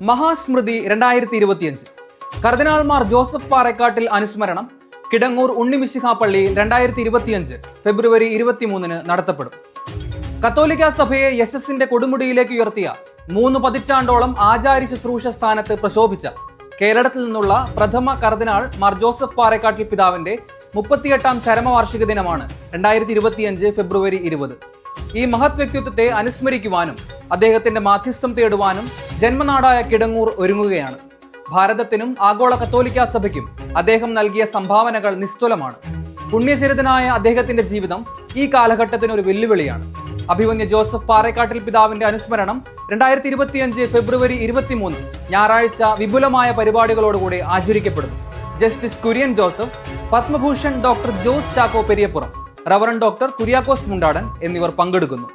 മഹാസ്മൃതി രണ്ടായിരത്തി ഇരുപത്തിയഞ്ച് കർദിനാൾമാർ ജോസഫ് പാറക്കാട്ടിൽ അനുസ്മരണം കിടങ്ങൂർ ഉണ്ണിമിശിഹ പള്ളിയിൽ രണ്ടായിരത്തി ഇരുപത്തിയഞ്ച് ഫെബ്രുവരി ഇരുപത്തിമൂന്നിന് നടത്തപ്പെടും. കത്തോലിക്ക സഭയെ യശസ്സിന്റെ കൊടുമുടിയിലേക്ക് ഉയർത്തിയ മൂന്ന് പതിറ്റാണ്ടോളം ആചാര്യ ശുശ്രൂഷ സ്ഥാനത്ത് പ്രശോഭിച്ച കേരളത്തിൽ നിന്നുള്ള പ്രഥമ കർദിനാൾ മാർ ജോസഫ് പാറക്കാട്ടിൽ പിതാവിന്റെ മുപ്പത്തിയെട്ടാം ചരമവാർഷിക ദിനമാണ് രണ്ടായിരത്തി ഇരുപത്തിയഞ്ച് ഫെബ്രുവരി ഇരുപത്. ഈ മഹത് വ്യക്തിത്വത്തെ അനുസ്മരിക്കുവാനും അദ്ദേഹത്തിന്റെ മാധ്യസ്ഥം തേടുവാനും ജന്മനാടായ കിടങ്ങൂർ ഒരുങ്ങുകയാണ്. ഭാരതത്തിനും ആഗോള കത്തോലിക്ക സഭയ്ക്കും അദ്ദേഹം നൽകിയ സംഭാവനകൾ നിസ്തുലമാണ്. പുണ്യചരിതനായ അദ്ദേഹത്തിന്റെ ജീവിതം ഈ കാലഘട്ടത്തിന് ഒരു വെല്ലുവിളിയാണ്. അഭിമന്യ ജോസഫ് പാറേക്കാട്ടിൽ പിതാവിന്റെ അനുസ്മരണം രണ്ടായിരത്തി ഇരുപത്തിയഞ്ച് ഫെബ്രുവരി ഇരുപത്തിമൂന്ന് ഞായറാഴ്ച വിപുലമായ പരിപാടികളോടുകൂടി ആചരിക്കപ്പെടുന്നു. Justice Kurian Joseph Padma Bhushan doctor Jose Chacko Periyappuram reverend doctor Kuriakose Mundadan എന്നിവർ പങ്കെടുക്കുന്നു.